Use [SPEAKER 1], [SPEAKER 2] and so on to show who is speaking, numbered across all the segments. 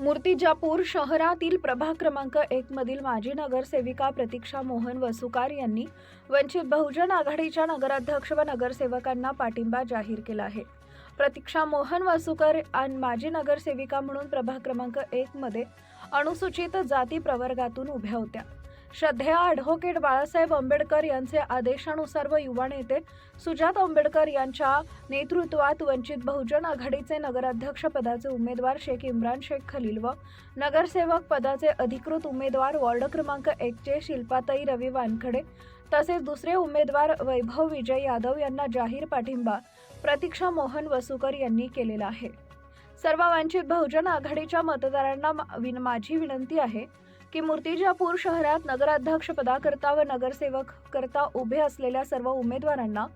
[SPEAKER 1] मूर्तिजापूर शहरातील प्रभाग क्रमांक एक मधील माजी नगरसेविका प्रतीक्षा मोहन वसुकार यांनी वंचित बहुजन आघाडीच्या नगराध्यक्ष व नगरसेवकांना पाठिंबा जाहीर केला आहे. प्रतीक्षा मोहन वसुकर आणि माजी नगरसेविका म्हणून प्रभाग क्रमांक एक मध्ये अनुसूचित जाती प्रवर्गातून उभ्या होत्या. श्रद्धेय ॲडव्होकेट बाळासाहेब आंबेडकर यांचे आदेशानुसार व युवा नेते सुजात आंबेडकर यांच्या नेतृत्वात वंचित बहुजन आघाडीचे नगराध्यक्ष पदाचे उमेदवार शेख इम्रान शेख खलील व नगरसेवक पदाचे अधिकृत उमेदवार वॉर्ड क्रमांक एकचे शिल्पाताई रवी वानखडे तसेच दुसरे उमेदवार वैभव विजय यादव यांना जाहीर पाठिंबा प्रतीक्षा मोहन वसुकर यांनी केलेला आहे. सर्व वंचित बहुजन आघाडीच्या मतदारांना मा- विन- माझी विनंती आहे की मूर्तिजापूर शहरात नगराध्यक्ष पदाकरता व नगरसेवक करता उभे असलेल्या सर्व उमेदवारांना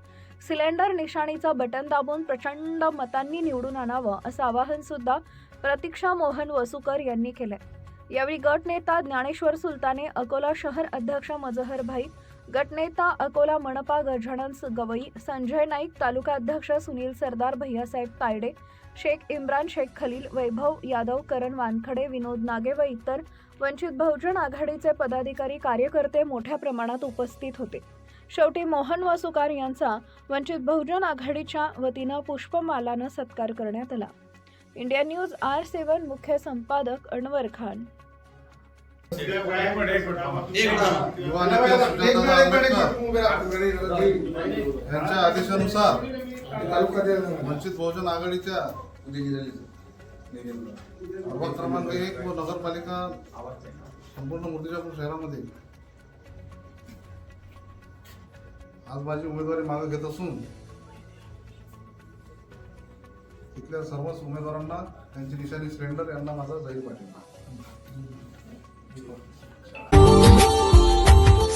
[SPEAKER 1] सिलेंडर निशाणीचा बटन दाबून प्रचंड मतांनी निवडून आणावं असं आवाहन सुद्धा प्रतीक्षा मोहन वसुकर यांनी केलंय. यावेळी गट नेता ज्ञानेश्वर सुलताने अकोला शहर अध्यक्ष मजहर भाई गटनेता अकोला मनपा गजानन गवई संजय नाईक तालुका अध्यक्ष सुनील सरदार भैयासाहेब तायडे शेख इम्रान शेख खलील वैभव यादव करण वानखडे विनोद नागे व इतर वंचित बहुजन आघाडीचे पदाधिकारी कार्यकर्ते मोठ्या प्रमाणात उपस्थित होते. शेवटी मोहन वसुकार यांचा वंचित बहुजन आघाडीच्या वतीनं पुष्पमालानं सत्कार करण्यात आला. इंडिया न्यूज आर सेवन मुख्य संपादक अनवर खान
[SPEAKER 2] यांच्या आदेशानुसार वंचित बहुजन आघाडीच्या प्रभाग क्रमांक एक व नगरपालिका संपूर्ण मूर्तिजापूर शहरामध्ये आज माझी उमेदवारी मागे घेत असून इथल्या सर्वच उमेदवारांना त्यांची निशाणी सिलेंडर यांना माझा जाहीर पाठिंबा.